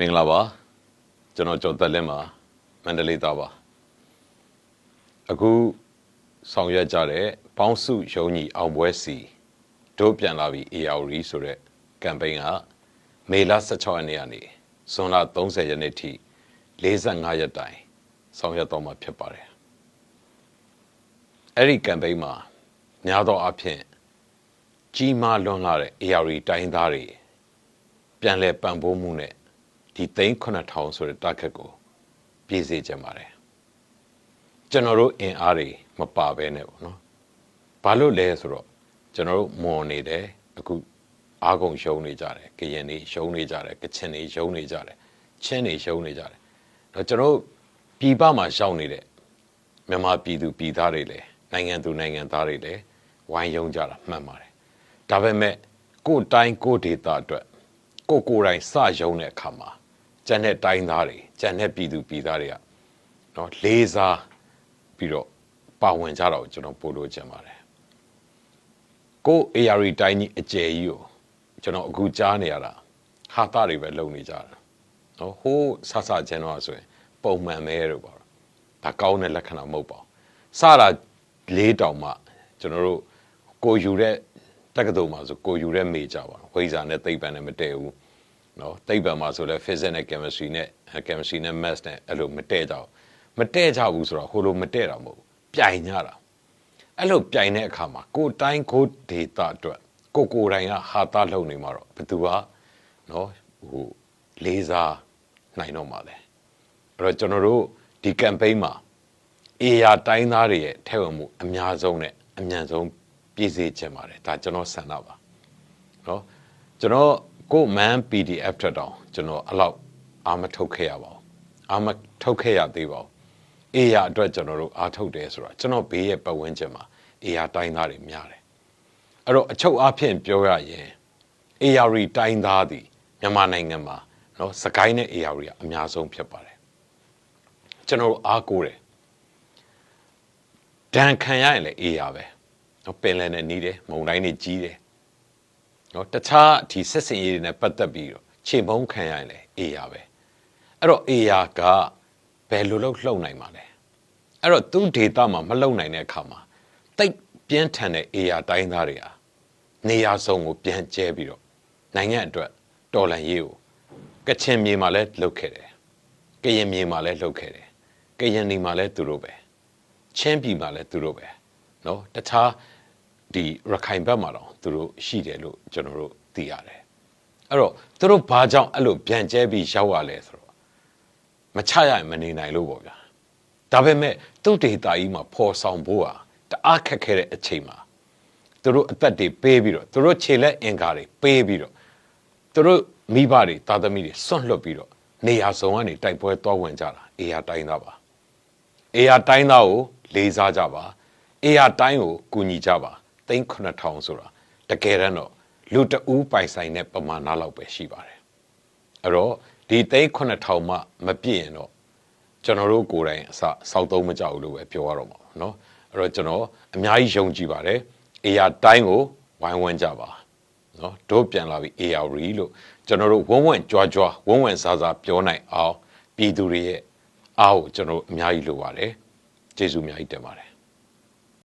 မင်္ဂလာပါကျွန်တော်ကျော်သက်လင်းပါမန္တလေးသားပါအခုဆောင်ရွက်ကြတဲ့ပေါင်းစုရုံးကြီးအောင်ပွဲစီတို့ပြန်လာပြီ ARD ဆိုတဲ့ကမ်ပိန်းကမေလ16ရက်နေ့ကနေဇွန်လ30ရက်နေ့ထိ45ရက်တိုင်ဆောင်ရွက်တော့မှာဖြစ်ပါတယ်အဲ့ဒီကမ်ပိန်းမှာများသောအားဖြင့်ကြီးမားလွန်လာတဲ့ ARD တိုင်းသားတွေပြန်လည်ပံ့ပိုးမှုနဲ့ ဒီသိန်း9000ဆိုတဲ့ target ကိုပြည့်စေချင်ပါတယ်ကျွန်တော်တို့အင်အားတွေမပါဘဲနဲ့ပေါ့နော်ဘာလို့လဲဆိုတော့ကျွန်တော်တို့မွန်နေတယ်အခုအားကုန်ရှုံးနေကြတယ်ကရင်တွေရှုံးနေကြတယ်ကချင်တွေရှုံးနေကြတယ်ချင်းတွေရှုံးနေကြတယ်တော့ကျွန်တော်တို့ပြည်ပမှာရှောင်နေတဲ့မြန်မာပြည်သူပြည်သားတွေလည်းနိုင်ငံသူနိုင်ငံသားတွေလည်းဝိုင်းယုံကြတာမှန်ပါတယ်ဒါပေမဲ့ကိုယ်တိုင်းကိုယ်ဒေသအတွက်ကိုယ်ကိုယ်တိုင်စယုံတဲ့အခါမှာ ကျန်တဲ့တိုင်းသားတွေကျန်တဲ့ပြည်သူပြည်သားတွေကနော်လေးစားပြီးတော့ပါဝင်ကြတော့ကျွန်တော်ပို့လို့ချင်ပါတယ်ကို AR တိုင်းကြီးအကျယ်ကြီးကိုကျွန်တော်အခုကြားနေရတာဟာတာတွေပဲလုံနေကြတာနော်ဟိုးဆဆချင်းတော့ဆိုရင် ပုံမှန်ပဲလို့ပေါ့ဒါကောင်းတဲ့လက္ခဏာမဟုတ်ပါဘူးစတာလေးတောင်မှကျွန်တော်တို့ကိုယူတဲ့တက္ကသိုလ်မှာဆိုကိုယူတဲ့မေကြပါဝိဇာနဲ့သိပ္ပံနဲ့မတည့်ဘူး နော်သိပ္ပံမှာဆိုလဲ physics နဲ့ chemistry နဲ့ chemistry နဲ့ math နဲ့အဲ့လိုမတည့်ကြဘူးမတည့်ကြဘူးဆိုတော့ဟိုလိုမတည့်တာမဟုတ်ဘူးပြိုင်ကြတာအဲ့လိုပြိုင်တဲ့အခါမှာကိုတိုင်းကိုဒေတာအတွက်ကိုကိုတိုင်းကဟာတာလုံနေမှာတော့ဘသူကနော်ဟိုလေးစားနိုင်တော့မှာလဲအဲ့တော့ကျွန်တော်တို့ဒီ campaign မှာအေယာတိုင်းသားတွေရဲ့ထဲဝင်မှုအများဆုံးနဲ့အမြန်ဆုံးပြည့်စည်ချင်ပါတယ်ဒါကျွန်တော်ဆန္ဒပါနော်ကျွန်တော် ကို့ man PDF ထက်တောင်ကျွန်တော်အဲ့လောက်အာမထုတ်ခဲ့ရပါဘူးအာမထုတ်ခဲ့ရသေးပါဘူးအေးရအတွက်ကျွန်တော်တို့အာထုတ်တယ်ဆိုတာကျွန်တော်ဘေးရဲ့ပတ်ဝန်းကျင်မှာအေးရတိုင်းသားတွေများတယ်အဲ့တော့အချုပ်အဖျင်းပြောရရင် AR တိုင်းသားသည်မြန်မာနိုင်ငံမှာနော်စကိုင်းနဲ့ AR ကအများဆုံးဖြစ်ပါတယ်ကျွန်တော်တို့အားကိုးတယ်ဒဏ်ခံရရင်လည်း AR ပဲနော်ပင်လယ်နဲ့နေတယ်မုံတိုင်းနဲ့ကြီးတယ် နော်တခြားဒီဆက်စင်ရေးတွေနဲ့ပတ်သက်ပြီးတော့ခြေမုံခံရရင်လည်းအေယာပဲအဲ့တော့အေယာကဘယ်လိုလုပ်လှုပ်နိုင်မှာလဲအဲ့တော့သူ့ဒေတာမှာမလှုပ်နိုင်တဲ့အခါမှာတိတ်ပြင်းထန်တဲ့အေယာတိုင်းသားတွေဟာနေရာစုံကိုပြန်ကျဲပြီးတော့နိုင်ငံအတွက်တော်လှန်ရေးကိုကချင်မြေမှာလည်းလုပ်ခဲ့တယ်။ကရင်မြေမှာလည်းလုပ်ခဲ့တယ်။ကရင်နေမှာလည်းသူတို့ပဲ။ချင်းပြည်မှာလည်းသူတို့ပဲ။နော်တခြား ဒီရခိုင်ဘက်မှာတော့သူတို့ရှိတယ်လို့ကျွန်တော်တို့သိရတယ်အဲ့တော့သူတို့ဘာကြောင့်အဲ့လိုပြန်ကျဲပြီးရောက်ရလဲဆိုတော့မချရရင်မနေနိုင်လို့ပေါ့ဗျာဒါပေမဲ့သူ့ဒေတာကြီးမှာပေါ်ဆောင်ဖို့ဟာတအားခက်ခဲတဲ့အချိန်မှာသူတို့အသက်တွေပေးပြီးတော့သူတို့ခြေလက်အင်္ကာတွေပေးပြီးတော့သူတို့မိဘတွေသားသမီးတွေစွန့်လွတ်ပြီးတော့နေရာစုံကနေတိုက်ပွဲသွားဝင်ကြတာအေယာတိုင်းသားပါအေယာတိုင်းသားကိုလေးစားကြပါအေယာတိုင်းကိုကူညီကြပါ သိန်း9000ဆိုတာတကယ်တော့လူတအူးပိုင်ဆိုင်တဲ့ပမာဏလောက်ပဲရှိပါတယ်အဲ့တော့ဒီသိန်း9000မှမပြည့်ရင်တော့ကျွန်တော်တို့ကိုယ်တိုင်အစစောက်သုံးမကြဘူးလို့ပဲပြောရတော့မှာเนาะအဲ့တော့ကျွန်တော်အများကြီးယုံကြည်ပါတယ်အေယာတိုင်းကိုဝိုင်းဝန်းကြပါเนาะတို့ပြန်လာပြီ AR လို့ကျွန်တော်တို့ဝုံဝန့်ကြွားကြွားဝုံဝန့်စားစားပြောနိုင်အောင်ပြည်သူတွေရဲ့အားကိုကျွန်တော်တို့အများကြီးလိုပါတယ်ကျေးဇူးအများကြီးတင်ပါတယ်